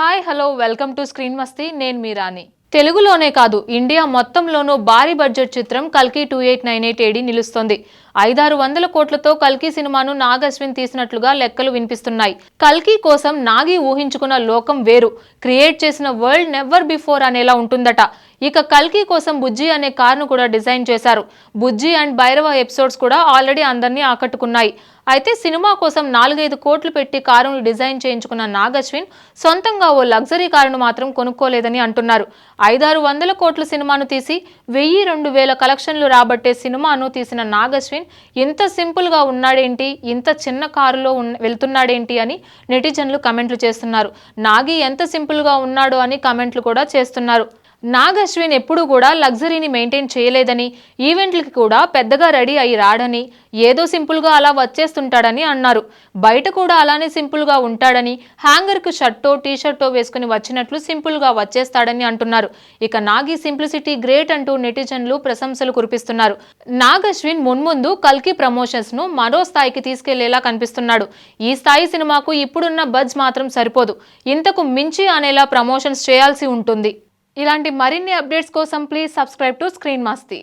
Hi hello welcome to screen Masti నేను మీ రాణి. తెలుగులోనే కాదు ఇండియా మొత్తంలోనూ భారీ బడ్జెట్ చిత్రం కల్కి two eight nine eight AD నిలుస్తోంది. ఐదారు వందల కోట్లతో కల్కి సినిమాను నాగ్ అశ్విన్ తీసినట్లుగా లెక్కలు వినిపిస్తున్నాయి. కల్కి కోసం నాగి ఊహించుకున్న లోకం వేరు. క్రియేట్ చేసిన వరల్డ్ నెవర్ బిఫోర్ అనేలా ఉంటుందట. ఇక కల్కి కోసం బుజ్జి అనే కార్ను కూడా డిజైన్ చేశారు. బుజ్జి అండ్ భైరవ ఎపిసోడ్స్ కూడా ఆల్రెడీ అందరినీ ఆకట్టుకున్నాయి. అయితే సినిమా కోసం నాలుగైదు కోట్లు పెట్టి కారును డిజైన్ చేయించుకున్న నాగశ్విన్ సొంతంగా ఓ లగ్జరీ కారును మాత్రం కొనుక్కోలేదని అంటున్నారు. ఐదారు వందల కోట్ల సినిమాను తీసి వెయ్యి రెండు వేల కలెక్షన్లు రాబట్టే సినిమాను తీసిన నాగశ్విన్ ఇంత సింపుల్గా ఉన్నాడేంటి? ఇంత చిన్న కారులో వెళ్తున్నాడేంటి అని నెటిజన్లు కమెంట్లు చేస్తున్నారు. నాగి ఎంత సింపుల్గా ఉన్నాడో అని కమెంట్లు కూడా చేస్తున్నారు. నాగ్ అశ్విన్ ఎప్పుడూ కూడా లగ్జరీని మెయింటైన్ చేయలేదని ఈవెంట్లకి కూడా పెద్దగా రెడీ అయి రాడని ఏదో సింపుల్గా అలా వచ్చేస్తుంటాడని అన్నారు. బయట కూడా అలానే సింపుల్గా ఉంటాడని హ్యాంగర్కు షర్టో టీషర్టో వేసుకుని వచ్చినట్లు సింపుల్గా వచ్చేస్తాడని అంటున్నారు. ఇక నాగి సింప్లిసిటీ గ్రేట్ అంటూ నెటిజన్లు ప్రశంసలు కురిపిస్తున్నారు. నాగ్ అశ్విన్ మున్ముందు కల్కి ప్రమోషన్స్ను మరో స్థాయికి తీసుకెళ్ళేలా కనిపిస్తున్నాడు. ఈ స్థాయి సినిమాకు ఇప్పుడున్న బజ్ మాత్రం సరిపోదు. ఇంతకు మించి అనేలా ప్రమోషన్స్ చేయాల్సి ఉంటుంది. ఇలాంటి మరిన్ని అప్డేట్స్ కోసం please subscribe to screen Masti.